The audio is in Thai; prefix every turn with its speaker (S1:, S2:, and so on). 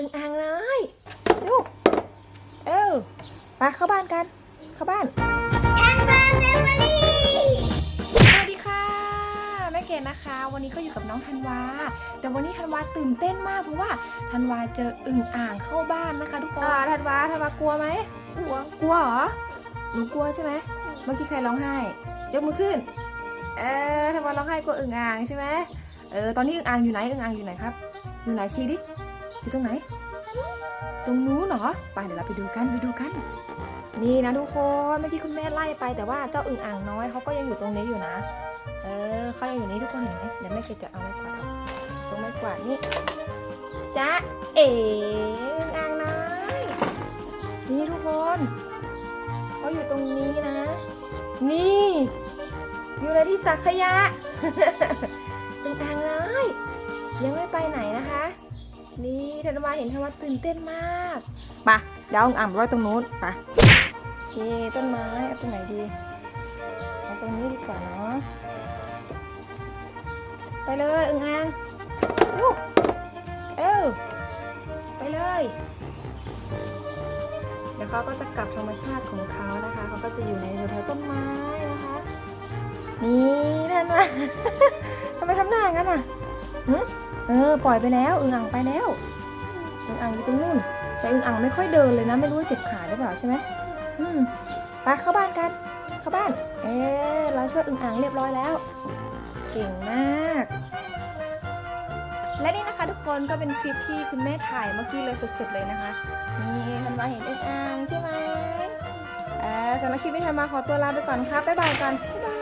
S1: อึ่งอ่างน้อยลูกเออไปเข้าบ้านกัน เข้าบ้าน
S2: ทันมาแฟมิลี่
S1: สวัสดีค่ะแม่เกดนะคะ วันนี้ก็อยู่กับน้องธันวา แต่วันนี้ธันวาตื่นเต้นมากเพราะว่าธันวาเจออึ่งอ่างเข้าบ้านนะคะ ทุกคนอ่าธันวาธันวากลัวไหม
S2: หัว
S1: กลัวเหรอหนูกลัวใช่ไหมเมื่อกี้ใครร้องไห้ยกมือขึ้นเออธันวาร้องไห้กลัวอึ่งอ่างใช่ไหมเออตอนนี้อึ่งอ่างอยู่ไหนอึ่งอ่างอยู่ไหนครับอยู่ไหนชี้ดิ อยู่ตรงไหน ตรงนู้นเหรอ ไปเดี๋ยวเราไปดูกันไปดูกัน นี่นะทุกคน เมื่อกี้คุณแม่ไล่ไปแต่ว่าเจ้าอึ่งอ่างน้อยเขาก็ยังอยู่ตรงนี้อยู่นะ เออเขายังอยู่นี่ทุกคนเห็นไหมเดี๋ยวแม่เคยจะเอาไม้กวาดออกตรงไม้กวาดนี่จ้าเอ๋อึ่งอ่างน้อยนี่ทุกคนเขาอยู่ตรงนี้นะ นี่ อยู่ในที่ตักขยะอึ่งอ่างน้อยยังไม่ไปไหนนะคะ ธันวาเห็นธันวาตื่นเต้นมากไปะเดี๋ยวเอาอึ่งอ่างไปไว้ตรงนู้นไปโอเคต้นไม้เอาตรงไหนดีเอาตรงนี้ดีกว่าเนาะไปเลยอึ่งอ่างลูกเออไปเลย เดี๋ยวเขาก็จะกลับธรรมชาติของเขานะคะเขาก็จะอยู่ในแถวๆต้นไม้นะคะนี่นั่นว่ะทำไมทำหน้างั้นอะหึเออปล่อยไปแล้วอึ่งอ่างไปแล้ว อึ่งอ่างอยู่ตรงนู้นแต่อึ่งอ่างไม่ค่อยเดินเลยนะ ไม่รู้ว่าเจ็บขาหรือเปล่าใช่ไหมอืมไปเข้าบ้านกัน เข้าบ้าน เอ๊เราช่วยอึ่งอ่างเรียบร้อยแล้ว เก่งมาก และนี่นะคะทุกคนก็เป็นคลิปที่คุณแม่ถ่ายเมื่อกี้เลยสดๆเลยนะคะ นี่ธันวาเห็นอึ่งอ่างใช่ไหมอ่าสำหรับคลิปนี้ธันวาขอตัวลาไปก่อนครับบ๊ายบายกันบ๊ายบาย